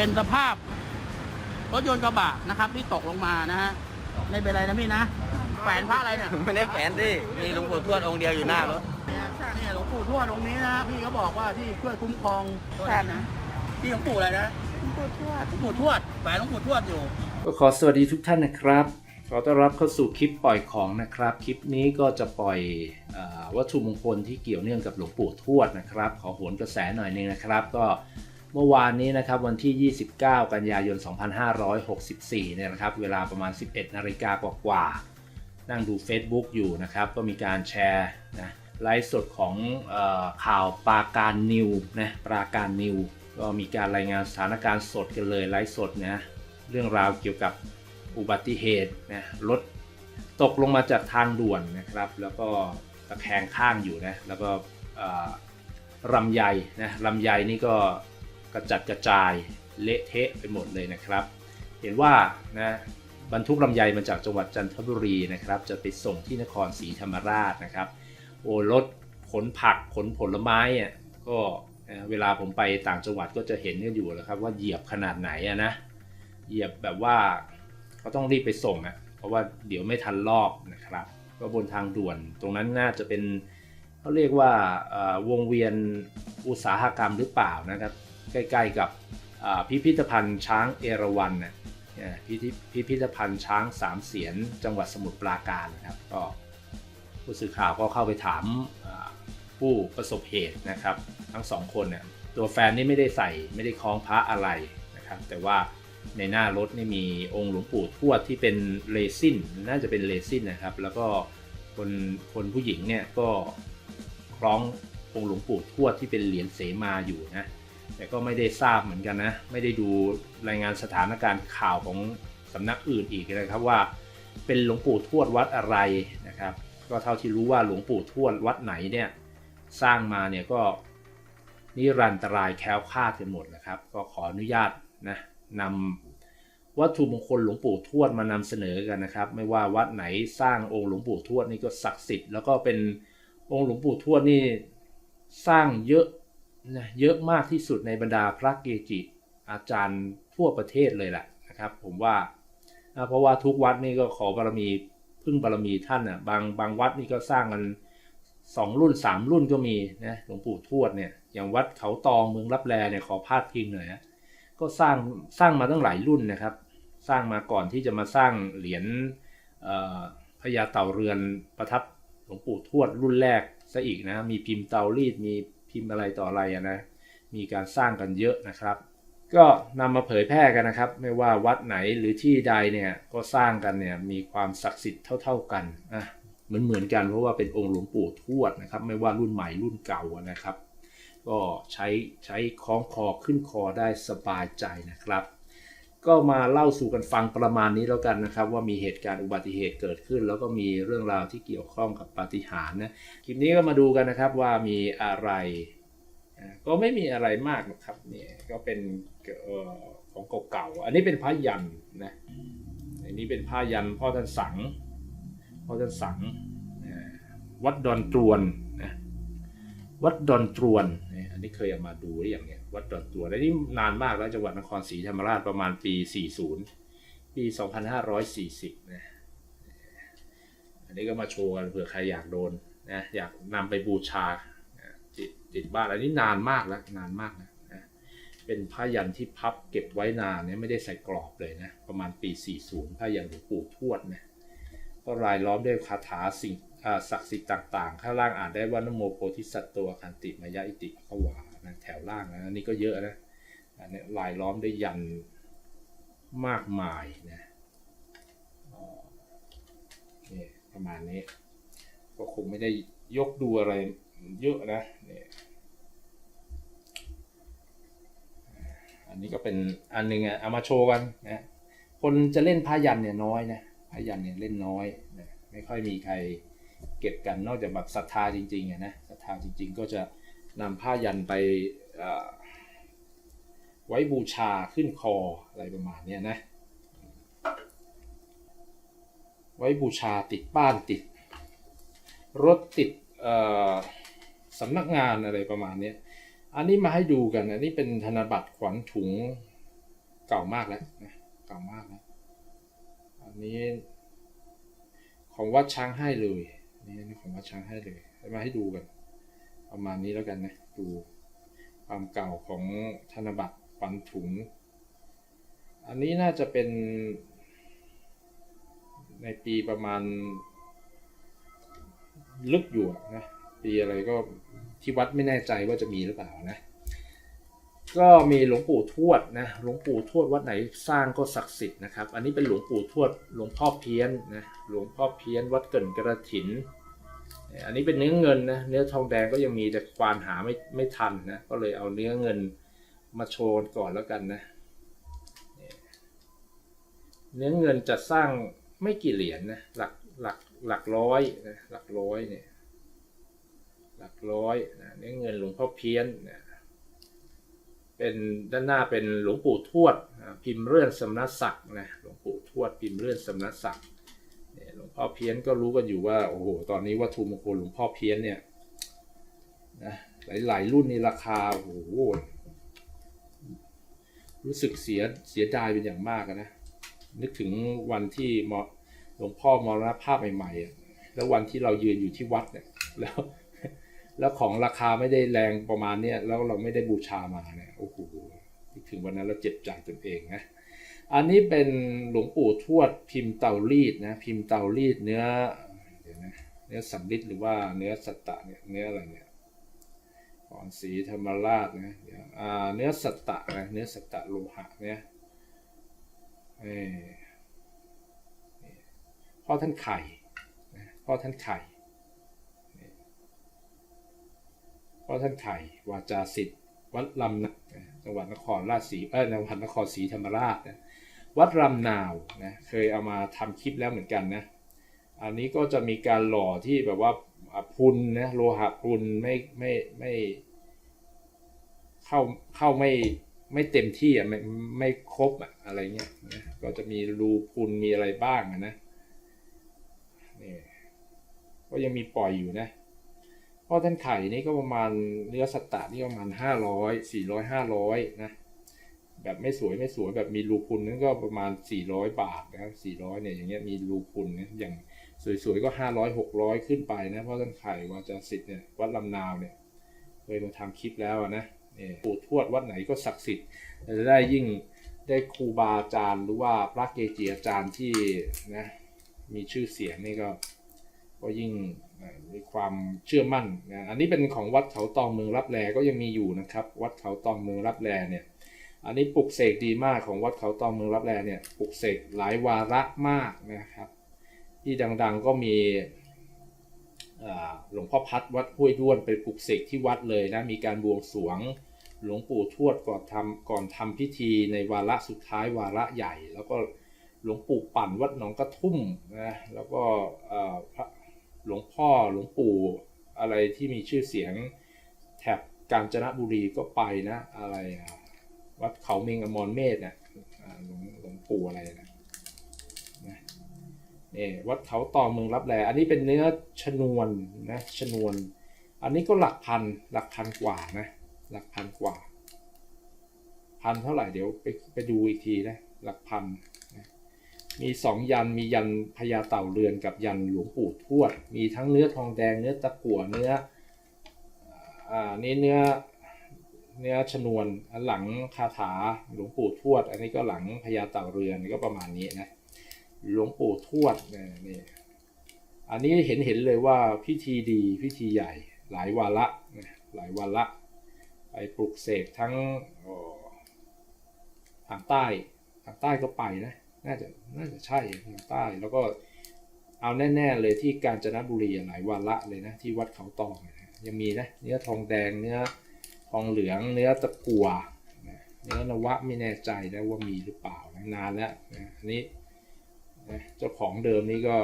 เป็นสภาพรถยนต์กระบะนะครับ ที่ตกลงมานะฮะไม่เป็นไรนะพี่นะแฝนพระอะไรเนี่ยไม่ได้แฝนดิมีหลวงปู่ทวดองค์เดียวอยู่หน้ารถเนี่ยเนี่ยหลวงปู่ทวดตรงนี้นะพี่เขาบอกว่าที่ช่วยคุ้มครองท่านนะที่หลวงปู่อะไรนะหลวงปู่ทวดหลวงปู่ทวดแฝนหลวงปู่ทวดอยู่ก็ขอสวัสดีทุกท่านนะครับขอต้อนรับเข้าสู่คลิปปล่อยของนะครับ คลิปนี้ก็จะปล่อยเออวัตถุมงคลที่เกี่ยวเนื่องกับหลวงปู่ทวดนะครับ ขอโหนกระแสหน่อยหนึงนะครับ ก็ เมื่อวานนี้นะครับวันที่ 29 กันยายน 2564 เนี่ยนะครับเวลาประมาณ 11 นาฬิกากว่าๆนั่งดู Facebook อยู่นะครับ ก็มีการแชร์นะไลฟ์สดของออข่าวปาการนิวนะปาการนิวก็มีการรายงานสถานการณ์สดกันเลยไลฟ์สดนะเรื่องราวเกี่ยวกับอุบัติเหตุนะรถตกลงมาจากทางด่วนนะครับ แล้วก็ตะแคงข้างอยู่นะแล้วก็เอ่อลำไยนะลำไยนี่ก็ กระจัดกระจายเละเทะไปหมดเลยนะครับ เห็นว่านะบรรทุกลำไยมาจากจังหวัดจันทบุรีนะครับ จะไปส่งที่นครศรีธรรมราชนะครับ โอ้รถขนผักขนผลไม้อะก็เวลาผมไปต่างจังหวัดก็จะเห็นกันอยู่แล้วครับ ว่าเหยียบขนาดไหนอะนะเหยียบแบบว่าเขาต้องรีบไปส่งอะ่ะเพราะว่าเดี๋ยวไม่ทันรอบนะครับ ก็บนทางด่วนตรงนั้นน่าจะเป็นเขาเรียกว่าวงเวียนอุตสาหกรรมหรือเปล่านะครับ ใกล้ๆกับพิพิธภัณฑ์ช้างเอราวัณนะเนี่ยพิพิพิพิธภัณฑ์ช้างสามเสียนจังหวัดสมุทรปราการนะครับก็ผู้สื่อข่าวก็เข้าไปถามผู้ประสบเหตุนะครับ ทั้งสองคนเนี่ยตัวแฟนนี่ไม่ได้ใส่ไม่ได้คล้องพระอะไรนะครับ แต่ว่าในหน้ารถนี่มีองค์หลวงปู่ทวดที่เป็นเรซินน่าจะเป็นเรซินนะครับ แล้วก็คนคนผู้หญิงเนี่ยก็คล้ององค์หลวงปู่ทวดที่เป็นเหรียญเสมาอยู่นะ แต่ก็ไม่ได้ทราบเหมือนกันนะ ไม่ได้ดูรายงานสถานการณ์ข่าวของสำนักอื่นอีกนะครับว่า เป็นหลวงปู่ทวดวัดอะไรนะครับ ก็เท่าที่รู้ว่าหลวงปู่ทวดวัดไหนเนี่ยสร้างมาเนี่ยก็นิรันตรายแคล้วคลาดกันหมดนะครับ ก็ขออนุญาตนะนำวัตถุมงคลหลวงปู่ทวดมานำเสนอกันนะครับ ไม่ว่าวัดไหนสร้างองค์หลวงปู่ทวดนี่ก็ศักดิ์สิทธิ์แล้วก็เป็นองค์หลวงปู่ทวดนี่สร้างเยอะ นะเยอะมากที่สุดในบรรดาพระเกจิ อาจารย์ทั่วประเทศเลยแหละนะครับ ผมว่า เพราะว่าทุกวัดนี่ก็ขอบารมีพึ่งบารมีท่านอะบางบางวัดนี่ก็สร้างกันสองรุ่นสามรุ่นก็มีนะหลวงปู่ทวดเนี่ยอย่างวัดเขาตองเมืองรับแลเนี่ยขอพาดพิงหน่อยนะก็สร้างสร้างมาตั้งหลายรุ่นนะครับ สร้างมาก่อนที่จะมาสร้างเหรียญพญาเต่าเรือนประทับหลวงปู่ทวดรุ่นแรกซะอีกนะมีพิมพ์เตารีดมี พิมพ์อะไรต่ออะไรนะมีการสร้างกันเยอะนะครับ ก็นำมาเผยแพร่กันนะครับ ไม่ว่าวัดไหนหรือที่ใดเนี่ยก็สร้างกันเนี่ยมีความศักดิ์สิทธิ์เท่า ๆกันอะเหมือนเหมือนกันเพราะว่าเป็นองค์หลวงปู่ทวดนะครับ ไม่ว่ารุ่นใหม่รุ่นเก่านะครับ ก็ใช้ใช้คล้องคอขึ้นคอได้สบายใจนะครับ ก็มาเล่าสู่กันฟังประมาณนี้แล้วกันนะครับ ว่ามีเหตุการณ์อุบัติเหตุเกิดขึ้น แล้วก็มีเรื่องราวที่เกี่ยวข้องกับปาฏิหาริย์นะคลิปนี้ก็มาดูกันนะครับว่ามีอะไรก็ไม่มีอะไรมากหรอกครับเนี่ยก็เป็นออของเก่าๆอันนี้เป็นพระยันนะอันนี้เป็นพระยันพ่อท่านสังพ่อท่านสังวัดดอนตรวน วัดดอนตรวนนี่อันนี้เคยเอามาดูหรือยังเนี่ยวัดดอนตรวนอันนี้นานมากแล้วจังหวัดนครศรีธรรมราชประมาณปี 40 ปี 2540นะอันนี้ก็มาโชว์กันเผื่อใครอยากโดนนะอยากนำไปบูชาติดติดบ้านอันนี้นานมากแล้วนานมากนะเป็นผ้ายันที่พับเก็บไว้นานเนี่ยไม่ได้ใส่กรอบเลยนะประมาณปี 40ผ้ายันหลวงปู่ทวดนะก็รายล้อมด้วยคาถาสิ่ง ศักดิ์สิทธิ์ต่างๆ ข้างล่างอ่านได้ว่านโมโพธิสัตว์ตัวคันติมายะอิติขวานะแถวล่างนะนนี้ก็เยอะนะอันนี้ลายล้อมได้ยันมากมายนะนี่ประมาณนี้ ก็คงไม่ได้ยกดูอะไรเยอะนะนี่อันนี้ก็เป็นอันหนึงอะเอามาโชว์กันนะคนจะเล่นผ้ายันเนี่ยน้อยนะผ้ายันเนี่ยเล่นน้อยนะไม่ค่อยมีใคร เก็บกันนอกจากแบบศรัทธาจริงๆอะนะศรัทธาจริง ๆ ก็จะนำผ้ายันไปไว้บูชาขึ้นคออะไรประมาณเนี้ยนะ ไว้บูชาติดบ้านติด รถติดสำนักงานอะไรประมาณนี้อันนี้มาให้ดูกัน อันนี้เป็นธนบัตรขวัญถุงเก่ามากแล้วนะเก่ามากแล้วอันนี้ของวัดช้างให้เลย นี่นี่ของวัดช้างให้เลยมาให้ดูกันประมาณนี้แล้วกันนะดูความเก่าของธนบัตรปันถุง อันนี้น่าจะเป็น ในปีประมาณ ลึกอยู่นะปีอะไรก็ที่วัดไม่แน่ใจว่าจะมีหรือเปล่านะ ก็มีหลวงปู่ทวดนะหลวงปู่ทวดวัดไหนสร้างก็ศักดิ์สิทธิ์นะครับ อันนี้เป็นหลวงปู่ทวดหลวงพ่อเพี้ยนนะหลวงพ่อเพี้ยนวัดเกินกระถิน อันนี้เป็นเนื้อเงินนะเนื้อทองแดงก็ยังมีแต่ควานหาไม่ไม่ทันนะก็เลยเอาเนื้อเงินมาโชว์ก่อนแล้วกันนะเนื้อเงินจะสร้างไม่กี่เหรียญนะหลักหลักหลักร้อยนะหลักร้อยเนี่ยหลักร้อยนะเนื้อเงินหลวงพ่อเพี้ยนนะเป็นด้านหน้าเป็นหลวงปู่ทวดพิมพ์เลื่อนสำนักศักดิ์นะหลวงปู่ทวดพิมพ์เลื่อนสำนักศักดิ์ งพ่อเพี้ยนก็รู้กันอยู่ว่าโอ้โหตอนนี้วัตถุมงคลหลวงพ่อเพี้ยนเนี่ยนะหลายๆรุ่นนี่ราคาโอ้โหรู้สึกเสียเสียดายเป็นอย่างมากนะนึกถึงวันที่มหลวงพ่อมรณภาพใหม่ๆอะแล้ววันที่เรายืนอยู่ที่วัดเนี่ยแล้วแล้วของราคาไม่ได้แรงประมาณเนี้ยแล้วเราไม่ได้บูชามาเนี่ยโอ้โหนึกถึงวันนั้นเราเจ็บใจตนเองนะ อันนี้เป็นหลวงปู่ทวดพิมพ์เตารีดนะพิมพ์เตารีดเนื้อเนื้อสำลิดหรือว่าเนื้อสัตตะเนี่ยเนื้ออะไรเนี่ยก่อนสีธรรมราชนะเนื้อสัตตะนะเนื้อสัตตะโลหะเนี่ยพ่อท่านไข่พ่อท่านไข่พ่อท่านไข่วาจาสิทธิ์วัดลำนะจังหวัดนครราชสีเออจังหวัดนครศรีธรรมราชนะ วัดรำนาวนะเคยเอามาทำคลิปแล้วเหมือนกันนะอันนี้ก็จะมีการหล่อที่แบบว่าพุนนะโลหะพุนไม่ไม่ไม่เข้าเข้าไม่ไม่เต็มที่อะไม่ไม่ครบอะอะไรเงี้ยนะก็จะมีรูพุนมีอะไรบ้างนะนี่ก็ยังมีปล่อยอยู่นะเพราะท่านไข่นี่ก็ประมาณเนื้อสตตะนี่ประมาณห้าร้อยสี่ร้อยห้าร้อยนะ แบบไม่สวยไม่สวยแบบมีรูพุนนั่นก็ประมาณ 400 บาทนะครับ400เนี่ยอย่างเงี้ยมีรูพุนนะอย่างสวยๆก็ 500 600 ขึ้นไปนะเพราะท่านไข่วาจาสิทธิ์เนี่ยวัดลำนาวเนี่ยเคยมาทำคลิปแล้วนะเนี่ยปู่ทวดวัดไหนก็ศักดิ์สิทธิ์จะได้ยิ่งได้ครูบาอาจารย์หรือว่าพระเกจิอาจารย์ที่นะมีชื่อเสียงนี่ก็ก็ยิ่งมีความเชื่อมั่นนะอันนี้เป็นของวัดเขาตองเมืองรับแลก็ยังมีอยู่นะครับ วัดเขาตองเมืองรับแลเนี่ย อันนี้ปลุกเสกดีมากของวัดเขาตองเมืองรับแลเนี่ยปลุกเสกหลายวาระมากนะครับ ที่ดังๆก็มีหลวงพ่อพัดวัดห้วยด้วนไปปลุกเสกที่วัดเลยนะมีการบวงสรวงหลวงปู่ทวดก่อนทำก่อนทำพิธีในวาระสุดท้ายวาระใหญ่ แล้วก็หลวงปู่ปั่นวัดหนองกระทุ่มนะแล้วก็พระหลวงพ่อหลวงปู่อะไรที่มีชื่อเสียงแถบกาญจนบุรีก็ไปนะอะไรอะ วัดเขาเมงอมรเมธนี่ยอ่าหลวงหลวงปู่อะไรนะนะนี่วัดเขาตองเมืองรับแลอันนี้เป็นเนื้อชนวนนะชนวน อันนี้ก็หลักพันหลักพันกว่านะหลักพันกว่า พันเท่าไหร่เดี๋ยวไปไปดูอีกทีนะหลักพันนะมีสองยันมียันพญาเต่าเรือนกับยันหลวงปู่ทวด มีทั้งเนื้อทองแดงเนื้อตะกั่วเนื้ออ่านี่เนื้อ เนื้อชนวนอันหลังคาถาหลวงปู่ทวด อันนี้ก็หลังพญาเต่าเรือนก็ประมาณนี้นะหลวงปู่ทวดเนี่ยนี่อันนี้เห็นเห็นเลยว่าพิธีดีพิธีใหญ่หลายวาระนะหลายวาระไปปลุกเสกทั้งทางใต้ทางใต้ก็ไปนะน่าจะน่าจะใช่ทางใต้แล้วก็เอาแน่ ๆ เลยที่กาญจนบุรีหลายวาระเลยนะที่วัดเขาตองยังมีนะเนื้อทองแดงเนื้อ ทองเหลืองเนื้อตะกัวเนื้อนวะไม่แน่ใจนะว่ามีหรือเปล่านะนานแล้วนะอันนี้นะเจ้าของเดิมนี่ก็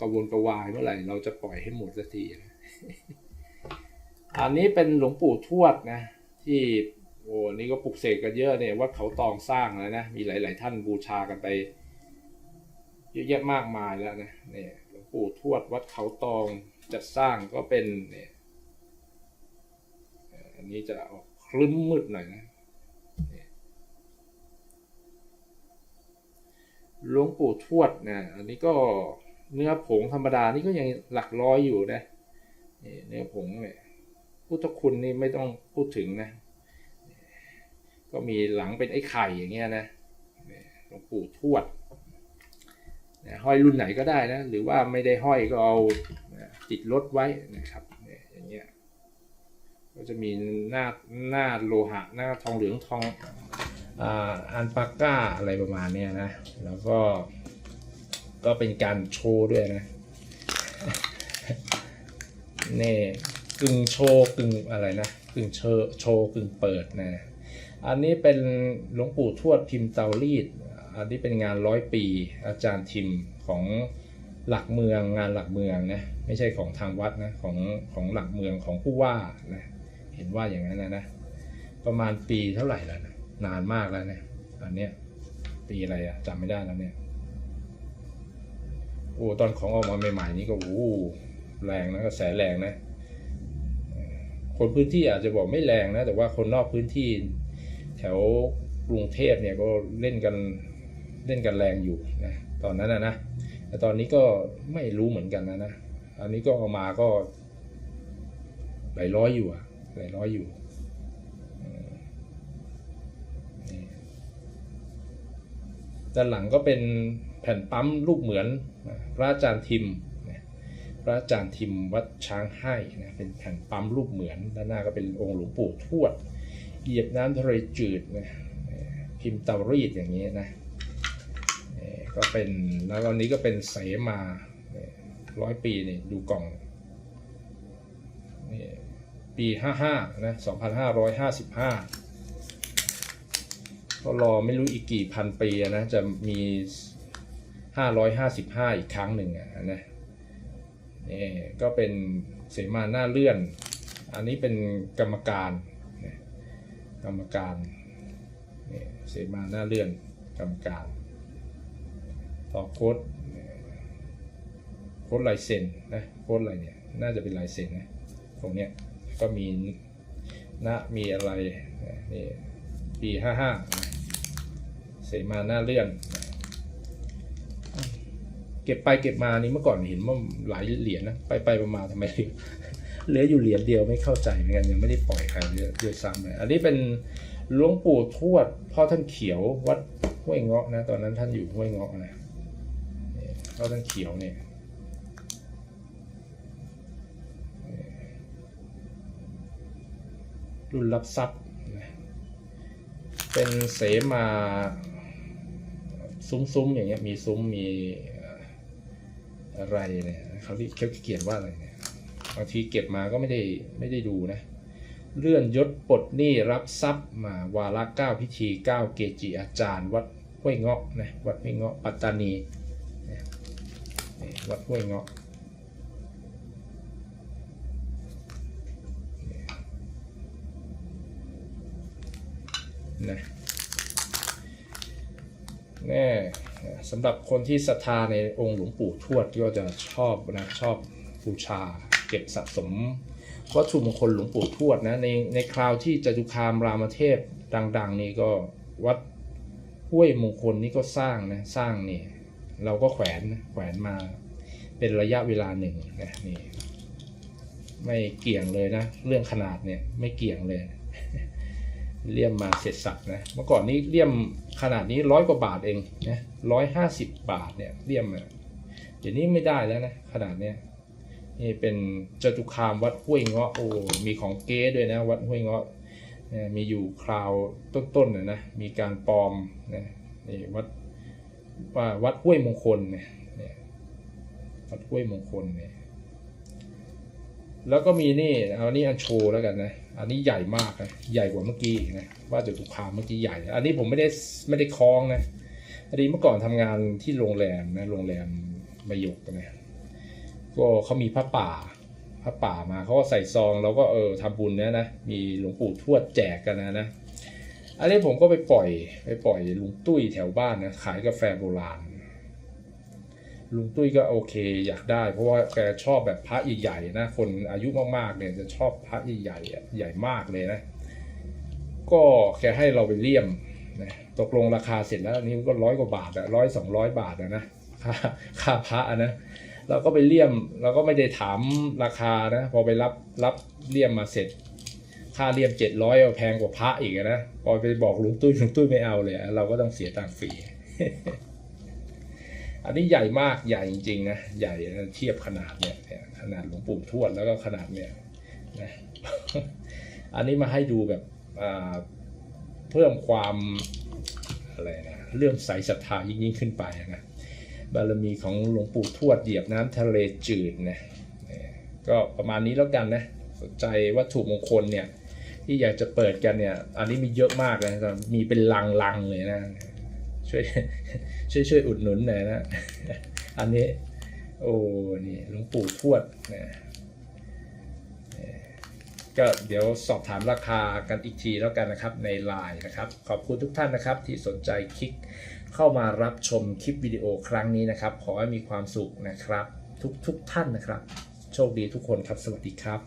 กระวนกระวายเมื่อไหร่เราจะปล่อยให้หมดสักทีนะอันนี้เป็นหลวงปู่ทวดนะที่โอ้นี่ก็ปลุกเสกกันเยอะเนี่ยวัดเขาตองสร้างแล้วนะมีหลาย ๆ ท่านบูชากันไปเยอะแยะมากมายแล้วนะเนี่ยหลวงปู่ทวดวัดเขาตองจัดสร้างก็เป็นเนี่ย นี้จะออกคลึ้มมืดหน่อยนะหลวงปู่ทวดนะอันนี้ก็เนื้อผงธรรมดานี่ก็ยังหลักร้อยอยู่นะเนื้อผงเนี่ยพุทธคุณนี่ไม่ต้องพูดถึงนะ ก็มีหลังเป็นไอ้ไข่อย่างเงี้ยนะหลวงปู่ทวดห้อยรุ่นไหนก็ได้นะ หรือว่าไม่ได้ห้อยก็เอาติดรถไว้นะครับเนี่ยอย่างเงี้ย ก็จะมีหน้าหน้าโลหะหน้าทองเหลืองทองอันปาก้าอะไรประมาณนี้นะ แล้วก็ก็เป็นการโชว์ด้วยนะนี่กึ่งโชว์กึ่งอะไรนะกึ่งเชว์โชว์กึ่งเปิดนะอันนี้เป็นหลวงปู่ทวดพิมพ์เตารีด อันนี้เป็นงานร้อยปี อาจารย์ทิมของหลักเมืองงานหลักเมืองนะไม่ใช่ของทางวัดนะของของหลักเมืองของผู้ว่านะ เห็นว่าอย่างนั้นนะนะ ประมาณปีเท่าไหร่แล้วนะนานมากแล้วเนี่ยอันเนี้ยปีอะไรอะจำไม่ได้แล้วเนี่ยโอ้ตอนของออกมาใหม่ๆนี่ก็โอ้โหแรงนะกระแสแรงนะ คนพื้นที่อาจจะบอกไม่แรงนะ แต่ว่าคนนอกพื้นที่ แถวกรุงเทพเนี่ยก็เล่นกันเล่นกันแรงอยู่นะตอนนั้นนะนะแต่ตอนนี้ก็ไม่รู้เหมือนกันนะนะอันนี้ก็เอามาก็หลายร้อยอยู่อะ หลายร้อยอยู่ด้านหลังก็เป็นแผ่นปั๊มรูปเหมือนพระอาจารย์ทิมพระอาจารย์ทิมวัดช้างให้นะเป็นแผ่นปั๊มรูปเหมือนด้านหน้าก็เป็นองค์หลวงปู่ทวดเหยียบน้ำทะเลจืดนะพิมพ์เตารีดอย่างนี้นะก็เป็นแล้วอันนี้ก็เป็นเสมาร้อยปีนี่ดูกล่องนี่ ปี 55 นะ 2555 ก็รอไม่รู้อีกกี่พันปีนะ จะมี 555 อีกครั้งหนึ่งอะนะนี่ก็เป็นเสมาหน้าเลื่อน อันนี้เป็นกรรมการกรรมการนี่เสมาหน้าเลื่อนกรรมการ ต่อโค้ดโค้ดลายเซ็นนะโค้ดอะไรเนี่ย น่าจะเป็นลายเซ็นนะตรงเนี้ย ก็มีนะมีอะไรนี่ปีห้าห้าเสมาหน้าเลื่อน เก็บไปเก็บมานี่เมื่อก่อนเห็นว่าหลายเหรียญนะไปไปมาทำไมเหลืออยู่เหรียญเดียวไม่เข้าใจเหมือนกันยังไม่ได้ปล่อยใครเลยด้วยซ้ำเลยอันนี้เป็นหลวงปู่ทวดพ่อท่านเขียววัดห้วยเงาะนะ ตอนนั้นท่านอยู่ห้วยเงาะนะพ่อท่านเขียวเนี่ย รุ่นรับทรัพย์ เป็นเสมาซุ้มๆอย่างเงี้ยมีซุ้มมีอะไรเนี่ยเขาที่เขาเขียนว่าอะไรเนี่ยบางทีเก็บมาก็ไม่ได้ไม่ได้ดูนะเลื่อนยศปลดหนี้รับทรัพย์มาวาระเก้าพิธีเก้าเกจิอาจารย์ วัดห้วยเงาะนะวัดห้วยเงาะปัตตานีวัดห้วยเงาะ นะแน่สำหรับคนที่ศรัทธาในองค์หลวงปู่ทวดก็จะชอบนะชอบบูชาเก็บสะสมวัตถุมงคลหลวงปู่ทวดนะในในคราวที่จตุคามรามเทพดัง ๆ นี่ก็วัดห้วยมงคลนี่ก็สร้างนะสร้างนี่เราก็แขวนแขวนมาเป็นระยะเวลาหนึ่งนะนี่ไม่เกี่ยงเลยนะ เรื่องขนาดเนี่ยไม่เกี่ยงเลย เลี่ยมมาเสร็จสับนะเมื่อก่อนนี้เลี่ยมขนาดนี้ร้อยกว่าบาทเองนะร้อยห้าสิบบาทเนี่ยเลี่ยมอะเดี๋ยวนี้ไม่ได้แล้วนะขนาดเนี้ยนี่เป็นจตุคามวัดห้วยเงาะโอ้มีของเก๊ด้วยนะวัดห้วยเงาะนี่มีอยู่คราวต้นๆนะนะมีการปลอมนะนี่วัดว่าวัดห้วยมงคลเนี่ยวัดห้วยมงคลเนี่ย แล้วก็มีนี่เอานี่อันโชว์แล้วกันนะ อันนี้ใหญ่มากนะใหญ่กว่าเมื่อกี้นะว่าจะถูกคามเมื่อกี้ใหญ่ อันนี้ผมไม่ได้ไม่ได้คล้องนะอันนี้เมื่อก่อนทำงานที่โรงแรมนะโรงแรมมายกนะก็เขามีพระป่าพระป่ามาเขาก็ใส่ซองแล้วก็เออทำบุญเนี่ยนะมีหลวงปู่ทวดแจกกันนะนะอันนี้ผมก็ไปปล่อยไปปล่อยลุงตุ้ยแถวบ้านนะขายกาแฟโบราณ ลุงตุ้ยก็โอเคอยากได้ เพราะว่าแกชอบแบบพระใหญ่ๆนะ คนอายุมากๆเนี่ยจะชอบพระใหญ่ๆใหญ่มากเลยนะ ก็แกให้เราไปเลี่ยมนะตกลงราคาเสร็จแล้วอันนี้ก็ร้อยกว่าบาทอะร้อยสองร้อยบาทอะนะค่าค่าพระนะเราก็ไปเลี่ยมเราก็ไม่ได้ถามราคานะ พอไปรับรับเลี่ยมมาเสร็จ ค่าเลี่ยมเจ็ดร้อยแพงกว่าพระอีกอะนะพอไปบอกลุงตุ้ยลุงตุ้ยไม่เอาเลยเราก็ต้องเสียตังค์ฟรี อันนี้ใหญ่มากใหญ่จริงๆนะใหญ่เทียบขนาดเนี่ยขนาดหลวงปู่ทวดแล้วก็ขนาดเนี่ยนะอันนี้มาให้ดูแบบเพิ่มความอะไรนะเรื่องใสศรัทธายิ่งยิ่งขึ้นไปนะบารมีของหลวงปู่ทวดเหยียบน้ำทะเลจืดนะเนี่ยก็ประมาณนี้แล้วกันนะสนใจวัตถุมงคลเนี่ยที่อยากจะเปิดกันเนี่ยอันนี้มีเยอะมากเลยมีเป็นลังๆเลยนะ ช่วยช่วยช่วยอุดหนุนหน่อยนะ อันนี้ โอ้นี่หลวงปู่ทวดนะก็เดี๋ยวสอบถามราคากันอีกทีแล้วกันนะครับในไลน์นะครับ ขอบคุณทุกท่านนะครับที่สนใจคลิกเข้ามารับชมคลิปวิดีโอครั้งนี้นะครับ ขอให้มีความสุขนะครับ ทุกทุกท่านนะครับ โชคดีทุกคนครับ สวัสดีครับ